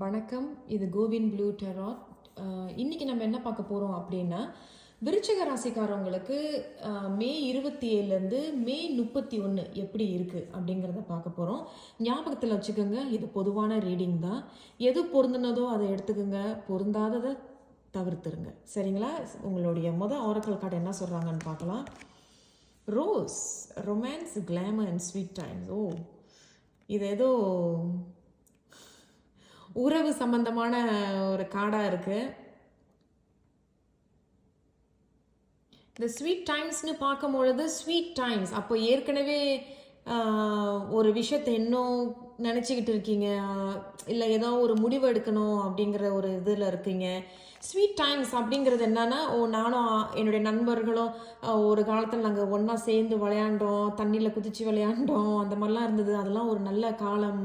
வணக்கம். இது CoWIN blue tarot. இன்றைக்கி நம்ம என்ன பார்க்க போகிறோம் அப்படின்னா விருச்சக ராசிக்காரவங்களுக்கு மே இருபத்தி ஏழுலேருந்து மே முப்பத்தி ஒன்று எப்படி இருக்குது அப்படிங்கிறத பார்க்க போகிறோம் ஞாபகத்தில் வச்சுக்கோங்க இது பொதுவான ரீடிங் தான். எது பொருந்தினதோ அதை எடுத்துக்கோங்க. பொருந்தாததை தவிர்த்துருங்க. சரிங்களா? உங்களுடைய மொதல் ஓரக்கல் கார்டு என்ன சொல்கிறாங்கன்னு பார்க்கலாம். Rose romance glamour and sweet times ஓ இது ஏதோ உறவு சம்பந்தமான ஒரு காடாக இருக்குது இந்த ஸ்வீட் டைம்ஸ்னு பார்க்கும் பொழுது ஸ்வீட் டைம்ஸ் அப்போ ஏற்கனவே ஒரு விஷயத்தை இன்னும் நினச்சிக்கிட்டு இருக்கீங்க. இல்லை ஏதோ ஒரு முடிவு எடுக்கணும் அப்படிங்கிற ஒரு இதில் இருக்கீங்க. ஸ்வீட் டைம்ஸ் அப்படிங்கிறது என்னன்னா ஓ நானும் என்னுடைய நண்பர்களும் ஒரு காலத்தில் நாங்கள் ஒன்றா சேர்ந்து விளையாண்டோம் தண்ணியில் குதித்து விளையாண்டோம் அந்த மாதிரிலாம் இருந்தது. அதெல்லாம் ஒரு நல்ல காலம்.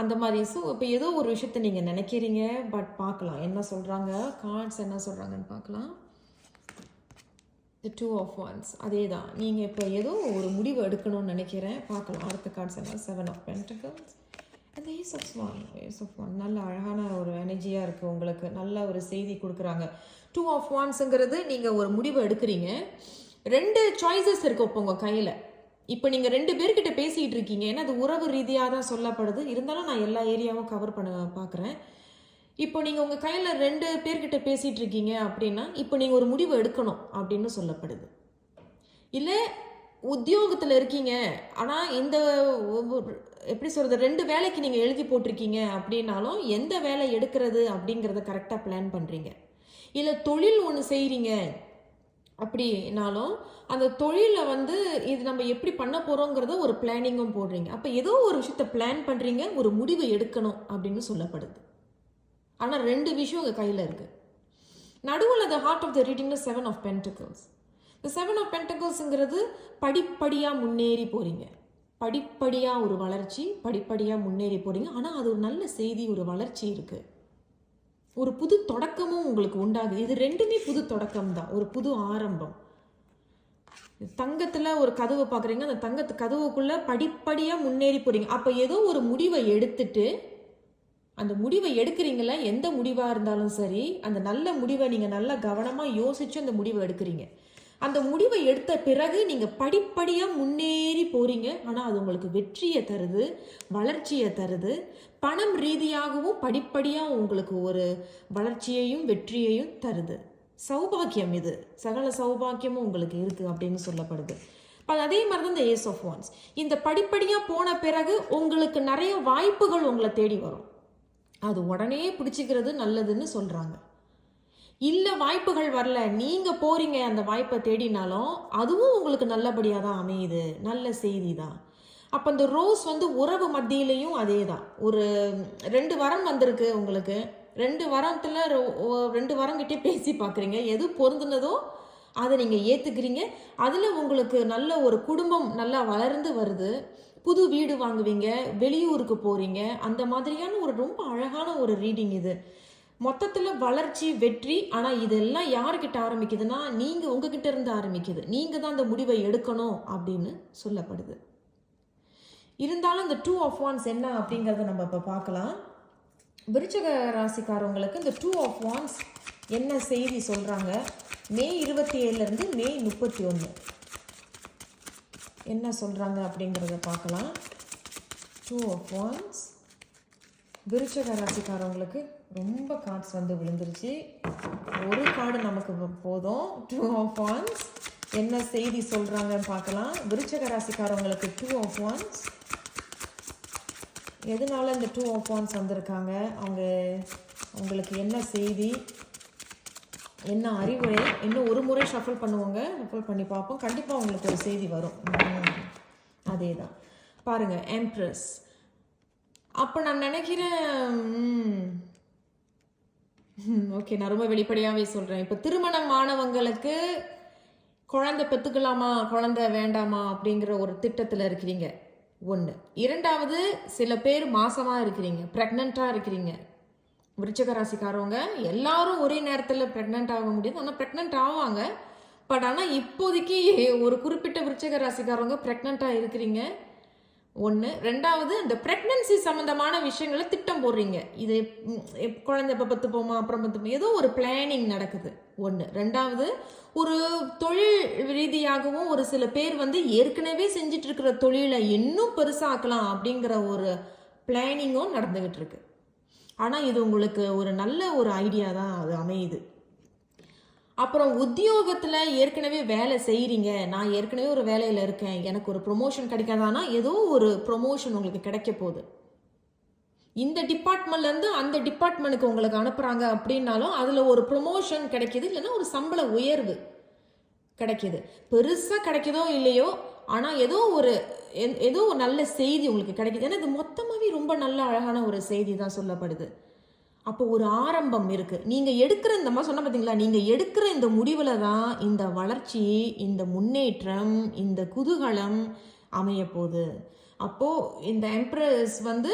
அந்த மாதிரி. ஸோ இப்போ ஏதோ ஒரு விஷயத்த நீங்கள் நினைக்கிறீங்க பட் பார்க்கலாம். என்ன சொல்கிறாங்க கார்ட்ஸ் என்ன சொல்கிறாங்கன்னு பார்க்கலாம். த டூ ஆஃப் ஒன்ஸ் அதே தான் நீங்கள் இப்போ ஏதோ ஒரு முடிவு எடுக்கணும்னு நினைக்கிறேன். பார்க்கலாம். அடுத்த கார்ட்ஸ் என்ன? செவன் ஆஃப் பென்டகல்ஸ் அந்த ace of one ace of one நல்ல அழகான ஒரு எனர்ஜியாக இருக்குது உங்களுக்கு. நல்ல ஒரு செய்தி கொடுக்குறாங்க. டூ ஆஃப் ஒன்ஸுங்கிறது நீங்கள் ஒரு முடிவு எடுக்கிறீங்க. ரெண்டு சாய்ஸஸ் இருக்குது இப்போ உங்கள் கையில். இப்போ நீங்கள் ரெண்டு பேர்கிட்ட பேசிகிட்டு இருக்கீங்க. ஏன்னா அது உறவு ரீதியாக தான் சொல்லப்படுது. இருந்தாலும் நான் எல்லா ஏரியாவும் கவர் பண்ண பார்க்குறேன் இப்போ நீங்கள் உங்கள் கையில் ரெண்டு பேர்கிட்ட பேசிகிட்டு இருக்கீங்க அப்படின்னா இப்போ நீங்கள் ஒரு முடிவு எடுக்கணும் அப்படின்னு சொல்லப்படுது. இல்லை உத்தியோகத்தில் இருக்கீங்க. ஆனால் இந்த ஒவ்வொரு- எப்படி சொல்கிறது ரெண்டு வேலைக்கு நீங்கள் எழுதி போட்டிருக்கீங்க அப்படின்னாலும் எந்த வேலை எடுக்கிறது அப்படிங்கிறத கரெக்டாக பிளான் பண்ணுறீங்க இல்லை தொழில் ஒன்று செய்கிறீங்க அப்படின்னாலும் அந்த தொழிலில் வந்து இது நம்ம எப்படி பண்ண போகிறோங்கிறத ஒரு பிளானிங்கும் போடுறீங்க. அப்போ ஏதோ ஒரு விஷயத்த பிளான் பண்ணுறீங்க ஒரு முடிவு எடுக்கணும் அப்படின்னு சொல்லப்படுது. ஆனால் ரெண்டு விஷயம் உங்கள் கையில் இருக்குது நடுவில் த ஹார்ட் ஆஃப் த ரீடிங்கில் செவன் ஆஃப் பென்டகல்ஸ் இந்த செவன் ஆஃப் பென்டகல்ஸுங்கிறது படிப்படியாக முன்னேறி போகிறீங்க படிப்படியாக ஒரு வளர்ச்சி படிப்படியாக முன்னேறி போகிறீங்க ஆனால் அது ஒரு நல்ல செய்தி ஒரு வளர்ச்சி இருக்குது ஒரு புது தொடக்கமும் உங்களுக்கு உண்டாகுது. இது ரெண்டுமே புது தொடக்கம் தான் ஒரு புது ஆரம்பம். தங்கத்தில் ஒரு கதவை பார்க்குறீங்க அந்த தங்கத்து கதவுக்குள்ளே படிப்படியாக முன்னேறி போகிறீங்க அப்போ ஏதோ ஒரு முடிவை எடுத்துட்டு அந்த முடிவை எடுக்கிறீங்கள எந்த முடிவாக இருந்தாலும் சரி அந்த நல்ல முடிவை நீங்கள் நல்லா கவனமாக யோசித்து அந்த முடிவை எடுக்கிறீங்க. அந்த முடிவை எடுத்த பிறகு நீங்கள் படிப்படியாக முன்னேறி போகிறீங்க ஆனால் அது உங்களுக்கு வெற்றியை தருது வளர்ச்சியை தருது. பணம் ரீதியாகவும் படிப்படியாக உங்களுக்கு ஒரு வளர்ச்சியையும் வெற்றியையும் தருது. சௌபாக்கியம் இது. சகல சௌபாக்கியமும் உங்களுக்கு இருக்குது அப்படின்னு சொல்லப்படுது. அதே மாதிரி தான் இந்த ஏஸ் ஆஃப் ஒன்ஸ் இந்த படிப்படியாக போன பிறகு உங்களுக்கு நிறைய வாய்ப்புகள் உங்களை தேடி வரும். அது உடனே பிடிச்சிக்கிறது நல்லதுன்னு சொல்கிறாங்க இல்லை வாய்ப்புகள் வரல. நீங்கள் போகிறீங்க அந்த வாய்ப்பை தேடினாலும் அதுவும் உங்களுக்கு நல்லபடியாக தான் அமையுது. நல்ல செய்தி தான். அப்போ இந்த ரோஸ் வந்து உறவு மத்தியிலையும் அதே தான் ஒரு ரெண்டு வரம் வந்திருக்கு உங்களுக்கு. ரெண்டு வரத்தில் ரெண்டு வரங்கிட்டே பேசி பார்க்குறீங்க எது பொருந்துனதோ அதை நீங்கள் ஏற்றுக்கிறீங்க அதில் உங்களுக்கு நல்ல ஒரு குடும்பம் நல்லா வளர்ந்து வருது. புது வீடு வாங்குவீங்க. வெளியூருக்கு போகிறீங்க அந்த மாதிரியான ஒரு ரொம்ப அழகான ஒரு ரீடிங் இது. மொத்தத்தில் வளர்ச்சி வெற்றி ஆனால் இதெல்லாம் யாருக்கிட்ட ஆரம்பிக்குதுன்னா நீங்கள் உங்ககிட்ட இருந்து ஆரம்பிக்குது. நீங்கள் தான் அந்த முடிவை எடுக்கணும் அப்படின்னு சொல்லப்படுது. இருந்தாலும் இந்த டூ ஆஃப் ஒன்ஸ் என்ன அப்படிங்கிறத நம்ம இப்போ பார்க்கலாம். விருச்சக ராசிக்காரவங்களுக்கு இந்த டூ ஆஃப் ஒன்ஸ் என்ன செய்தி சொல்கிறாங்க மே இருபத்தி ஏழுலேருந்து மே முப்பத்தி ஒன்று என்ன சொல்கிறாங்க அப்படிங்கிறத பார்க்கலாம். டூ ஆஃப் ஒன்ஸ் விருச்சக ராசிக்காரவங்களுக்கு ரொம்ப கார்ட்ஸ் வந்து விழுந்துருச்சு. ஒரு கார்டு நமக்கு போதும். டூ ஆஃப் ஒன்ஸ் என்ன செய்தி சொல்கிறாங்கன்னு பார்க்கலாம். விருச்சக ராசிக்காரவங்களுக்கு டூ ஆஃப் ஒன்ஸ் எதனால இந்த டூ ஆஃப் ஒன்ஸ் வந்திருக்காங்க? அவங்க அவங்களுக்கு என்ன செய்தி? என்ன அறிவுரை? இன்னும் ஒரு முறை ஷஃபிள் பண்ணுவோங்க. ஷஃபிள் பண்ணி பார்ப்போம். கண்டிப்பாக உங்களுக்கு ஒரு செய்தி வரும். அதே தான் பாருங்கள் எம்ப்ரஸ் அப்போ நான் நினைக்கிறேன் ஓகே நான் ரொம்ப வெளிப்படையாகவே சொல்கிறேன் இப்போ திருமணம் ஆனவங்களுக்கு குழந்தை பெற்றுக்கலாமா குழந்தை வேண்டாமா அப்படிங்கிற ஒரு திட்டத்தில் இருக்கிறீங்க. ஒன்று இரண்டாவது சில பேர் மாசமாக இருக்கிறீங்க ப்ரெக்னெண்ட்டாக இருக்கிறீங்க. விருச்சக ராசிக்காரவங்க எல்லாரும் ஒரே நேரத்தில் ப்ரெக்னென்ட் ஆக முடியாது. ஆனால் ப்ரெக்னென்ட் ஆவாங்க. பட் ஆனால் இப்போதைக்கு ஒரு குறிப்பிட்ட விருச்சக ராசிக்காரவங்க ப்ரெக்னெண்ட்டாக இருக்கிறீங்க. ஒன்று ரெண்டாவது இந்த ப்ரெக்னன்சி சம்மந்தமான விஷயங்களை திட்டம் போடுறீங்க. இது எப்- குழந்தை இப்போ பத்து போமா அப்புறம் பத்து ஏதோ ஒரு பிளானிங் நடக்குது. ஒன்று ரெண்டாவது ஒரு தொழில் ரீதியாகவும் ஒரு சில பேர் வந்து ஏற்கனவே செஞ்சிட்டு இருக்கிற தொழிலை இன்னும் பெருசாக்கலாம் அப்படிங்கிற ஒரு பிளானிங்கும் நடந்துகிட்டு இருக்கு ஆனால் இது உங்களுக்கு ஒரு நல்ல ஒரு ஐடியா தான் அது அமையுது. அப்புறம் உத்தியோகத்தில் ஏற்கனவே வேலை செய்கிறீங்க நான் ஏற்கனவே ஒரு வேலையில் இருக்கேன். எனக்கு ஒரு ப்ரொமோஷன் கிடைக்காதானா? ஏதோ ஒரு ப்ரொமோஷன் உங்களுக்கு கிடைக்க போகுது. இந்த டிபார்ட்மெண்ட்லேருந்து அந்த டிபார்ட்மெண்ட்டுக்கு உங்களுக்கு அனுப்புகிறாங்க அப்படின்னாலும் அதில் ஒரு ப்ரொமோஷன் கிடைக்கிது இல்லைன்னா ஒரு சம்பள உயர்வு கிடைக்கிது. பெருசாக கிடைக்கிதோ இல்லையோ ஆனால் ஏதோ ஒரு எ- ஏதோ ஒரு நல்ல செய்தி உங்களுக்கு கிடைக்கிது. ஏன்னா இது மொத்தமாகவே ரொம்ப நல்ல அழகான ஒரு செய்தி தான் சொல்லப்படுது. அப்போ ஒரு ஆரம்பம் இருக்குது நீங்கள் எடுக்கிற இந்த மாதிரி சொன்ன பார்த்தீங்களா நீங்கள் எடுக்கிற இந்த முடிவில் தான் இந்த வளர்ச்சி இந்த முன்னேற்றம் இந்த குதூகலம் அமைய போகுது. அப்போது இந்த எம்ப்ரஸ் வந்து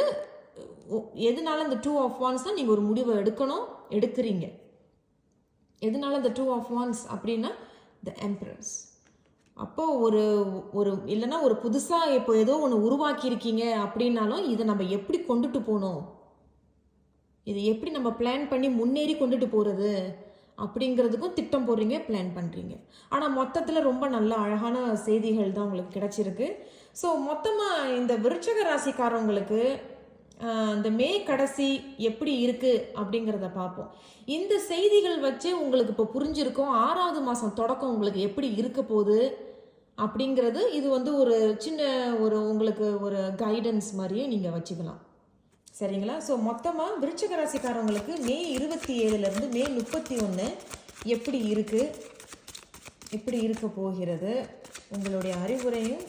எதனால இந்த டூ ஆஃப் ஒன்ஸ் தான் நீங்கள் ஒரு முடிவை எடுக்கணும் எடுக்கிறீங்க? எதனால இந்த டூ ஆஃப் ஒன்ஸ் அப்படின்னா த எம்ப்ரஸ் அப்போது ஒரு ஒரு இல்லைன்னா ஒரு புதுசாக இப்போ ஏதோ ஒன்று உருவாக்கியிருக்கீங்க அப்படின்னாலும் இதை நம்ம எப்படி கொண்டுட்டு போகணும்? இது எப்படி நம்ம பிளான் பண்ணி முன்னேறி கொண்டுட்டு போகிறது அப்படிங்கிறதுக்கும் திட்டம் போடுறீங்க பிளான் பண்ணுறீங்க ஆனால் மொத்தத்தில் ரொம்ப நல்ல அழகான செய்திகள் தான் உங்களுக்கு கிடச்சிருக்கு. ஸோ மொத்தமாக இந்த விருச்சக ராசிக்காரவங்களுக்கு இந்த மே கடைசி எப்படி இருக்குது அப்படிங்கிறத பார்ப்போம். இந்த செய்திகள் வச்சு உங்களுக்கு இப்போ புரிஞ்சிருக்கும் ஆறாவது மாதம் தொடக்கம் உங்களுக்கு எப்படி இருக்க போகுது அப்படிங்கிறது இது வந்து ஒரு சின்ன ஒரு உங்களுக்கு ஒரு கைடன்ஸ் மாதிரியும் நீங்கள் வச்சுக்கலாம். சரிங்களா? ஸோ மொத்தமாக விருச்சிக ராசிக்காரவங்களுக்கு மே இருபத்தி ஏழுலேருந்து மே முப்பத்தி ஒன்று எப்படி இருக்குது எப்படி இருக்க போகிறது? உங்களுடைய அறிவுரையும்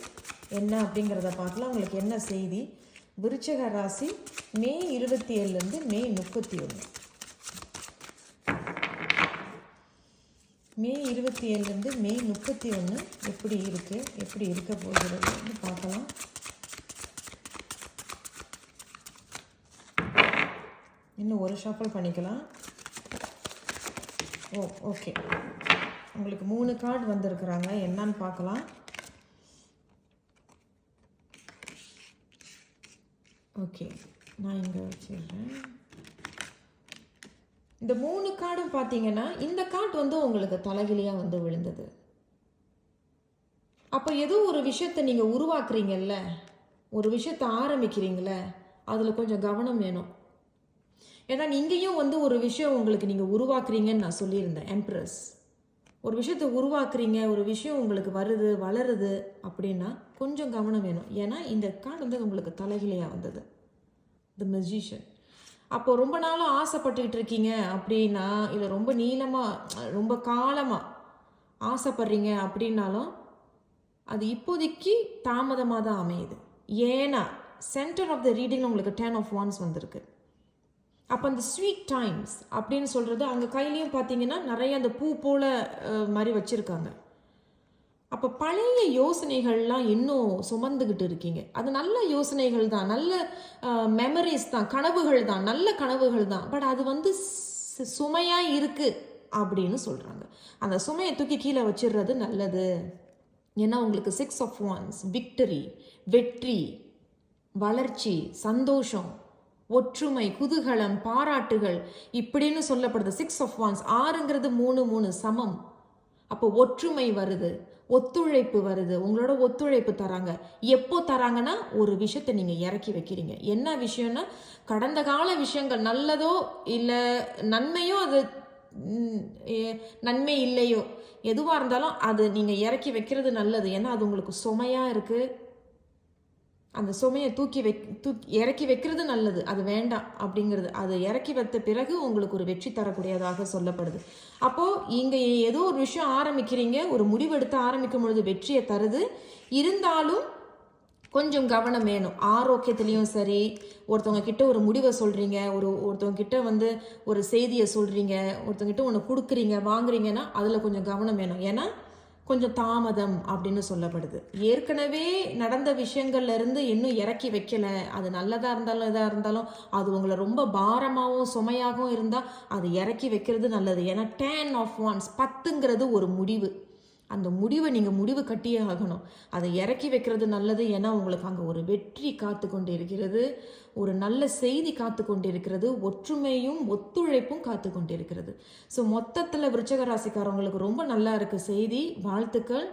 என்ன அப்படிங்கிறத பார்க்கலாம். உங்களுக்கு என்ன செய்தி? விருச்சிக ராசி மே இருபத்தி ஏழுலேருந்து மே முப்பத்தி ஒன்று மே இருபத்தி ஏழுலேருந்து மே முப்பத்தி ஒன்று எப்படி இருக்குது எப்படி இருக்க போகிறதுன்னு பார்க்கலாம். இன்னும் ஒரு ஷாஃபல் பண்ணிக்கலாம். ஓ ஓகே உங்களுக்கு மூணு கார்டு வந்திருக்கிறாங்க. என்னன்னு பார்க்கலாம். ஓகே நான் இங்கே வச்சிடுறேன். இந்த மூணு கார்டும் பார்த்தீங்கன்னா இந்த கார்டு வந்து உங்களுக்கு தலைகிலியாக வந்து விழுந்தது. அப்போ ஏதோ ஒரு விஷயத்தை நீங்கள் உருவாக்குறீங்கல்ல ஒரு விஷயத்தை ஆரம்பிக்கிறீங்களே அதில் கொஞ்சம் கவனம் வேணும். ஏன்னா இங்கேயும் வந்து ஒரு விஷயம் உங்களுக்கு நீங்கள் உருவாக்குறீங்கன்னு நான் சொல்லியிருந்தேன் எம்ப்ரஸ் ஒரு விஷயத்தை உருவாக்குறீங்க ஒரு விஷயம் உங்களுக்கு வருது வளருது அப்படின்னா கொஞ்சம் கவனம் வேணும். ஏன்னா இந்த கார்டு வந்து உங்களுக்கு தலைகிலையாக வந்தது. த மெஜிஷியன் அப்போ ரொம்ப நாளும் ஆசைப்பட்டுக்கிட்டு இருக்கீங்க அப்படின்னா இல்லை ரொம்ப நீளமாக ரொம்ப காலமாக ஆசைப்படுறீங்க அப்படின்னாலும் அது இப்போதைக்கு தாமதமாக தான் அமையுது. ஏன்னா சென்டர் ஆஃப் த ரீடிங் உங்களுக்கு டென் ஆஃப் ஒன்ஸ் வந்திருக்கு. அப்போ அந்த ஸ்வீட் டைம்ஸ் அப்படின்னு சொல்கிறது அங்கே கையிலையும் பார்த்தீங்கன்னா நிறைய அந்த பூ போல் மாதிரி வச்சுருக்காங்க. அப்போ பழைய யோசனைகள்லாம் இன்னும் சுமந்துக்கிட்டு இருக்கீங்க. அது நல்ல யோசனைகள் தான் நல்ல மெமரிஸ் தான் கனவுகள் தான் நல்ல கனவுகள் தான். பட் அது வந்து சுமையாக இருக்குது இருக்கு அப்படின்னு சொல்கிறாங்க அந்த சுமையை தூக்கி கீழே வச்சிடுறது நல்லது. ஏன்னா உங்களுக்கு சிக்ஸ் ஆஃப் ஒன்ஸ் விக்டரி வெற்றி வளர்ச்சி சந்தோஷம் ஒற்றுமை குதூகலம் பாராட்டுகள். இப்படின்னு சொல்லப்படுது. சிக்ஸ் ஆஃப் ஒன்ஸ் ஆறுங்கிறது மூணு மூணு சமம். அப்போ ஒற்றுமை வருது. ஒத்துழைப்பு வருது. உங்களோட ஒத்துழைப்பு தராங்க. எப்போ தராங்கன்னா ஒரு விஷயத்தை நீங்கள் இறக்கி வைக்கிறீங்க. என்ன விஷயம்னா கடந்த கால விஷயங்கள் நல்லதோ இல்லை நன்மையோ அது நன்மை இல்லையோ எதுவாக இருந்தாலும் அது நீங்கள் இறக்கி வைக்கிறது நல்லது. ஏன்னா அது உங்களுக்கு சுமையாக இருக்குது அந்த சுமையை தூக்கி வை தூக்கி இறக்கி வைக்கிறது நல்லது. அது வேண்டாம் அப்படிங்கிறது. அதை இறக்கி வைத்த பிறகு உங்களுக்கு ஒரு வெற்றி தரக்கூடியதாக சொல்லப்படுது. அப்போது இங்கே ஏதோ ஒரு விஷயம் ஆரம்பிக்கிறீங்க. ஒரு முடிவெடுத்து ஆரம்பிக்கும் பொழுது வெற்றியை தருது. இருந்தாலும் கொஞ்சம் கவனம் வேணும். ஆரோக்கியத்துலேயும் சரி ஒருத்தவங்க கிட்ட ஒரு முடிவை சொல்கிறீங்க ஒரு ஒருத்தவங்க கிட்ட வந்து ஒரு செய்தியை சொல்கிறீங்க ஒருத்தவங்க கிட்ட ஒன்று கொடுக்குறீங்க வாங்குறீங்கன்னா அதில் கொஞ்சம் கவனம் வேணும். ஏன்னா கொஞ்சம் தாமதம் அப்படின்னு சொல்லப்படுது. ஏற்கனவே நடந்த விஷயங்கள்லேருந்து இன்னும் இறக்கி வைக்கல. அது நல்லதாக இருந்தாலும் இதாக இருந்தாலும் அது உங்களை ரொம்ப பாரமாகவும் சுமையாகவும் இருந்தால் அது இறக்கி வைக்கிறது நல்லது. ஏன்னா டேன் ஆஃப் ஒன்ஸ் பத்துங்கிறது ஒரு முடிவு. அந்த முடிவை நீங்கள் முடிவு கட்டியே ஆகணும். அதை இறக்கி வைக்கிறது நல்லது. ஏன்னா உங்களுக்கு அங்கே ஒரு வெற்றி காத்து கொண்டு இருக்கிறது ஒரு நல்ல செய்தி காத்து கொண்டு இருக்கிறது ஒற்றுமையும் ஒத்துழைப்பும் காத்து கொண்டு இருக்கிறது ஸோ மொத்தத்தில் விருச்சக ராசிக்காரவங்களுக்கு ரொம்ப நல்லா இருக்குது செய்தி வாழ்த்துக்கள்.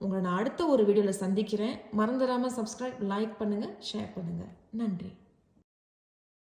உங்களை நான் அடுத்த ஒரு வீடியோவில் சந்திக்கிறேன். மறந்துடாமல் சப்ஸ்கிரைப் லைக் பண்ணுங்கள் ஷேர் பண்ணுங்கள் நன்றி.